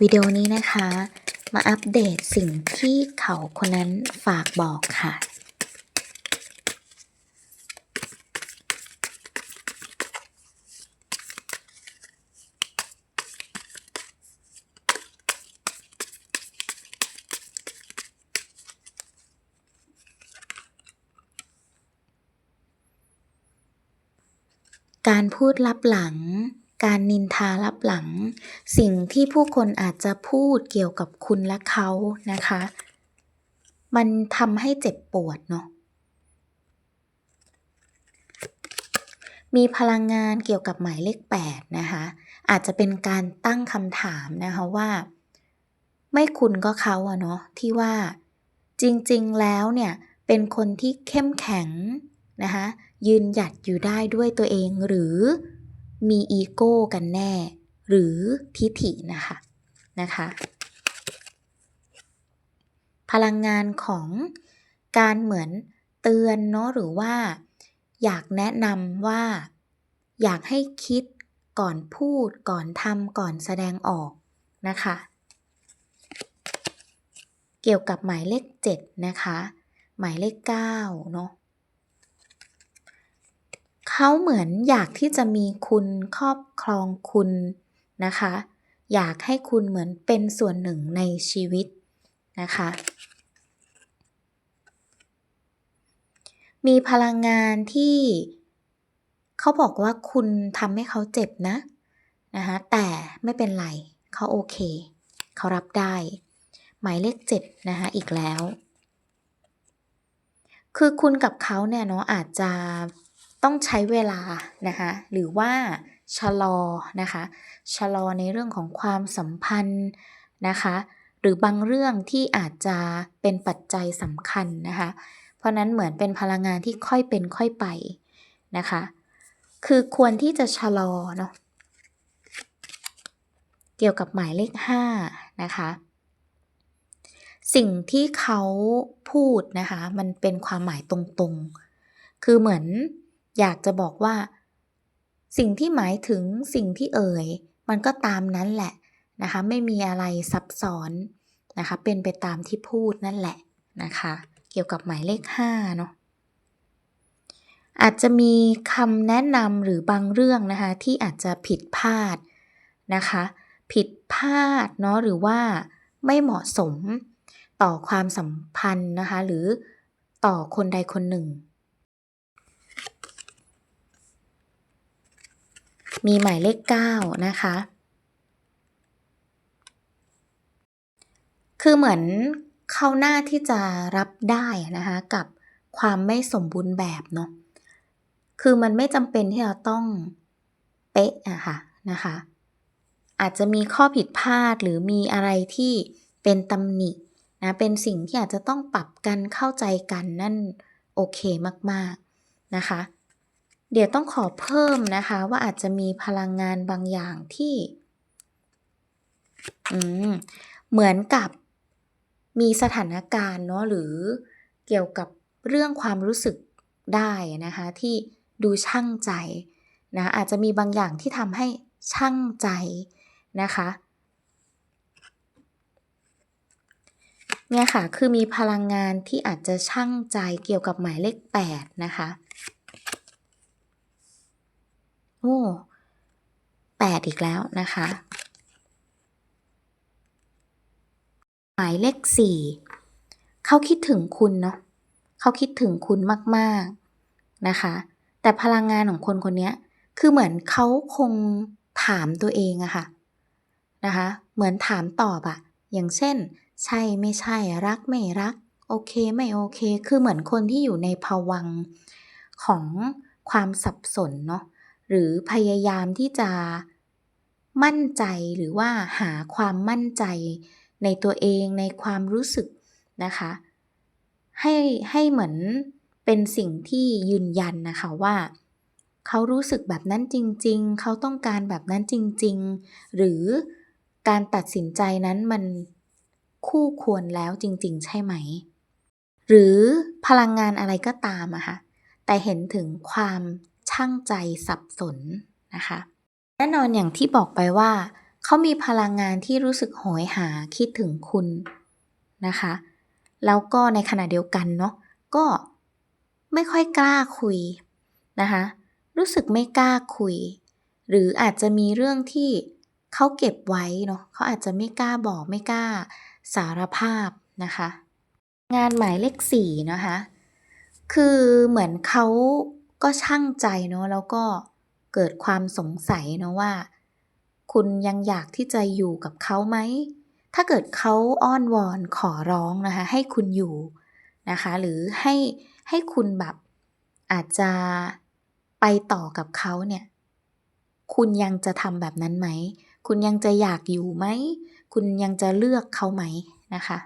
วิดีโอนี้นะคะ มาอัปเดตสิ่งที่เขาคนนั้นฝากบอกค่ะ การพูดลับหลัง การนินทาลับหลัง สิ่งที่ผู้คนอาจจะพูดเกี่ยวกับคุณและเขานะคะ มันทำให้เจ็บปวดเนาะมีพลังงานเกี่ยวกับหมายเลข8นะคะ อาจจะเป็นการตั้งคำถามนะคะว่า ไม่คุณก็เขาอะเนาะที่ว่าจริงๆแล้วเนี่ยเป็นคนที่เข้มแข็งนะคะยืนหยัดอยู่ได้ด้วยตัวเองหรือ มีอีโก้กันแน่ หรือทิฐินะคะนะคะ พลังงานของการเหมือนเตือนเนาะหรือว่า อยากแนะนำว่า อยากให้คิดก่อนพูดก่อนทำก่อนแสดงออกนะคะ เกี่ยวกับหมายเลข 7 นะคะ หมายเลข9เนาะ เขาเหมือนอยากที่จะมีคุณครอบครองคุณนะคะ อยากให้คุณเหมือนเป็นส่วนหนึ่งในชีวิตนะคะ มีพลังงานที่เขาบอกว่าคุณทำให้เขาเจ็บนะนะคะแต่ไม่เป็นไรเขาโอเค เขารับได้ หมายเลขเจ็ดนะคะอีกแล้ว คือคุณกับเขาเนี่ยเนาะอาจจะ ต้องใช้เวลานะคะหรือว่าชะลอนะคะชะลอในเรื่องของความสัมพันธ์นะคะหรือบางเรื่องที่อาจจะเป็นปัจจัยสำคัญนะคะเพราะนั้นเหมือนเป็นพลังงานที่ค่อยเป็นค่อยไปนะคะคือควรที่จะชะลอเนาะเกี่ยวกับหมายเลข5นะคะสิ่งที่เขาพูดนะคะมันเป็นความหมายตรงๆ คือเหมือน อยากจะบอกว่า สิ่งที่หมายถึงสิ่งที่เอ่ย มันก็ตามนั้นแหละนะคะ ไม่มีอะไรซับซ้อนนะคะ เป็นไปตามที่พูดนั่นแหละนะคะ เกี่ยวกับหมายเลข5เนาะอาจจะมีคำแนะนำหรือบางเรื่องนะคะ ที่อาจจะผิดพลาดนะคะ ผิดพลาดเนาะหรือว่าไม่เหมาะสมต่อความสัมพันธ์นะคะ หรือต่อคนใดคนหนึ่ง มีหมายเลข 9 นะคะ คือเหมือนเขาหน้าที่จะรับได้นะคะกับความไม่สมบูรณ์แบบเนาะ คือมันไม่จำเป็นที่เราต้องเป๊ะอะค่ะนะคะ อาจจะมีข้อผิดพลาดหรือมีอะไรที่เป็นตำหนินะเป็นสิ่งที่อาจจะต้องปรับกันเข้าใจกันนั่นโอเคมากๆนะคะ เดี๋ยวต้องขอเพิ่มนะคะว่าอาจจะมีพลังงานบางอย่างที่ อืม เหมือนกับมีสถานการณ์เนาะหรือเกี่ยวกับเรื่องความรู้สึกได้นะคะ ที่ดูช่างใจนะอาจจะมีบางอย่างที่ทำให้ช่างใจนะคะ เนี่ยค่ะ คือมีพลังงานที่อาจจะช่างใจเกี่ยวกับหมายเลข 8 นะคะ โอ้แปดอีกแล้วนะคะ หมายเลขสี่เขาคิดถึงคุณเนาะเขาคิดถึงคุณมาก ๆนะคะ แต่พลังงานของคนคนนี้คือเหมือนเขาคงถามตัวเองอะค่ะนะคะ เหมือนถามตอบอะอย่างเช่น ใช่ไม่ใช่รักไม่รัก โอเคไม่โอเค คือเหมือนคนที่อยู่ในภวังของความสับสนเนาะ หรือพยายามที่จะมั่นใจหรือว่าหาความมั่นใจในตัวเองในความรู้สึกนะคะ ให้ให้เหมือนเป็นสิ่งที่ยืนยันนะคะว่า เขารู้สึกแบบนั้นจริง ๆ เขาต้องการแบบนั้นจริง ๆ หรือการตัดสินใจนั้นมันคู่ควรแล้วจริง ๆ ใช่ไหม หรือพลังงานอะไรก็ตามอะค่ะแต่เห็นถึงความ ช่างใจสับสนนะคะแน่นอนอย่างที่บอกไปว่า เขามีพลังงานที่รู้สึกโหยหาคิดถึงคุณนะคะ แล้วก็ในขณะเดียวกันเนาะก็ไม่ค่อยกล้าคุยนะคะ รู้สึกไม่กล้าคุย หรืออาจจะมีเรื่องที่เขาเก็บไว้เนาะเขาอาจจะไม่กล้าบอกไม่กล้าสารภาพนะคะ งานหมายเลขสี่นะคะ คือเหมือนเขา ก็ช่างใจเนาะแล้วก็เกิดความสงสัยเนาะว่า คุณยังอยากที่จะอยู่กับเขาไหม ถ้าเกิดเขาอ้อนวอนขอร้องนะคะ ให้คุณอยู่นะคะ หรือให้ให้คุณแบบอาจจะไปต่อกับเขาเนี่ย คุณยังจะทำแบบนั้นไหม คุณยังจะอยากอยู่ไหม คุณยังจะเลือกเขาไหมนะคะ